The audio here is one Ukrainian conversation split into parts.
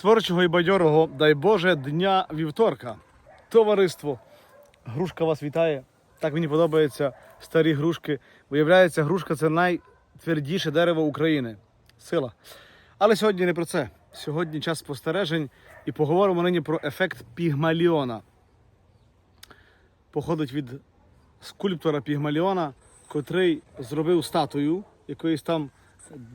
Творчого і бадьорого, дай Боже, дня вівторка. Товариство, грушка вас вітає. Так мені подобаються старі грушки. Виявляється, грушка це найтвердіше дерево України. Сила. Але сьогодні не про це. Сьогодні час спостережень і поговоримо нині про ефект Пігмаліона. Походить від скульптора Пігмаліона, котрий зробив статую якоїсь там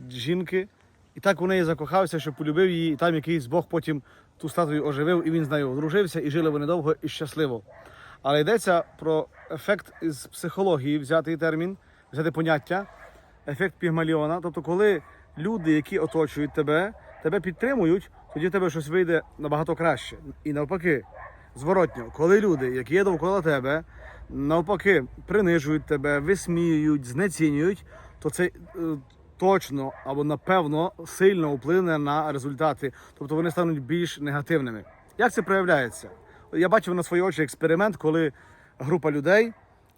жінки. І так у неї закохався, що полюбив її, і там якийсь Бог потім ту статую оживив, і він з нею одружився, і жили вони довго і щасливо. Але йдеться про ефект із психології, взятий термін, взяти поняття, ефект Пігмаліона. Тобто, коли люди, які оточують тебе, тебе підтримують, тоді в тебе щось вийде набагато краще. І навпаки, зворотньо, коли люди, які є довкола тебе, навпаки, принижують тебе, висміюють, знецінюють, то це е, точно або напевно сильно вплине на результати, тобто вони стануть більш негативними. Як це проявляється? Я бачив на свої очі експеримент, коли група людей,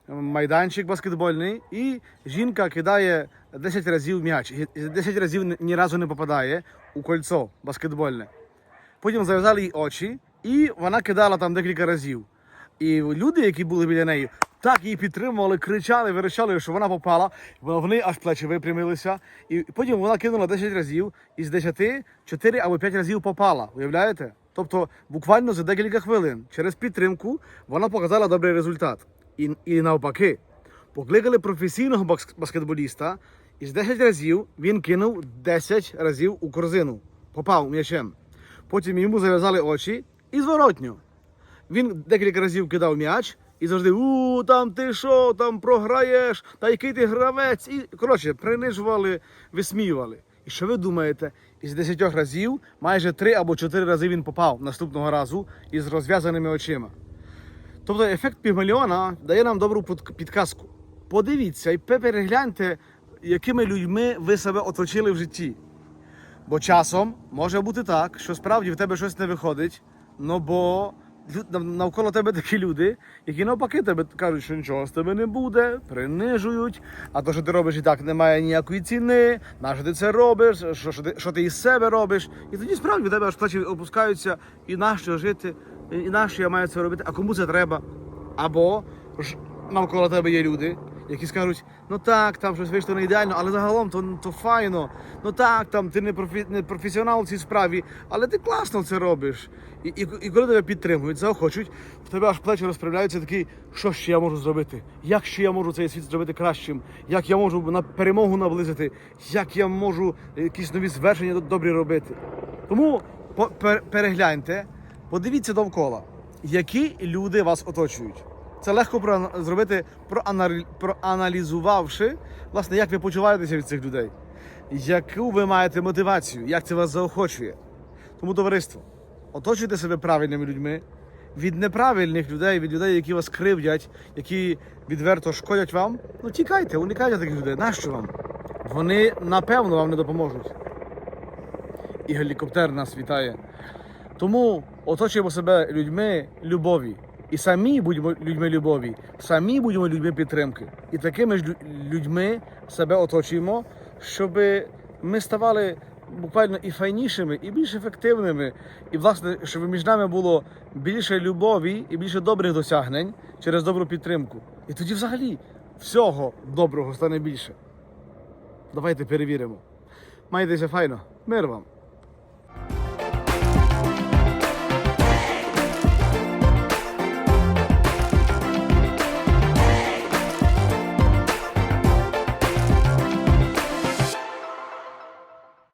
майданчик баскетбольний, і жінка кидає 10 разів м'яч, і 10 разів ні разу не попадає у кольцо баскетбольне. Потім зав'язали їй очі, і вона кидала там декілька разів. І люди, які були біля неї, так її підтримували, кричали, верещали, що вона попала. Вони аж плечі випрямилися. І потім вона кинула 10 разів, і з 10 4 або 5 разів попала. Уявляєте? Тобто, буквально за декілька хвилин через підтримку вона показала добрий результат. І, і навпаки, покликали професійного баскетболіста, і з 10 разів він кинув 10 разів у корзину. Попав м'ячем. Потім йому зав'язали очі і зворотньо. Він декілька разів кидав м'яч і завжди у там ти що, там програєш, та який ти гравець. І коротше, принижували, висміювали. І що ви думаєте? Із 10 разів майже 3 або 4 рази він попав наступного разу із розв'язаними очима. Тобто ефект Пігмаліона дає нам добру підказку. Подивіться і перегляньте, якими людьми ви себе оточили в житті. Бо часом може бути так, що справді в тебе щось не виходить, ну бо навколо тебе такі люди, які навпаки тебе кажуть, що нічого з тебе не буде, принижують, а то, що ти робиш і так, немає ніякої ціни, на що ти це робиш, що, що, ти, що ти із себе робиш. І тоді справді тебе аж плечі опускаються, і нащо жити, і нащо я маю це робити, а кому це треба? Або ж навколо тебе є люди, які скажуть, ну так, там щось вийшло не ідеально, але загалом то, то файно. Ну так, там ти не, профі, не професіонал в цій справі, але ти класно це робиш. І, і, і коли тебе підтримують, заохочують, в тебе аж плечі розправляються такий, що ще я можу зробити? Як ще я можу цей світ зробити кращим? Як я можу на перемогу наблизити? Як я можу якісь нові звершення добрі робити? Тому перегляньте, подивіться довкола, які люди вас оточують. Це легко зробити, проаналі- проаналізувавши, власне, як ви почуваєтеся від цих людей, яку ви маєте мотивацію, як це вас заохочує. Тому, товариство, оточуйте себе правильними людьми від неправильних людей, від людей, які вас кривдять, які відверто шкодять вам. Ну тікайте, уникайте таких людей. Нащо вам? Вони напевно вам не допоможуть. І гелікоптер нас вітає. Тому оточуємо себе людьми любові. І самі будемо людьми любові, самі будемо людьми підтримки. І такими ж людьми себе оточуємо, щоб ми ставали буквально і файнішими, і більш ефективними. І, власне, щоб між нами було більше любові і більше добрих досягнень через добру підтримку. І тоді взагалі всього доброго стане більше. Давайте перевіримо. Майтеся файно. Мир вам!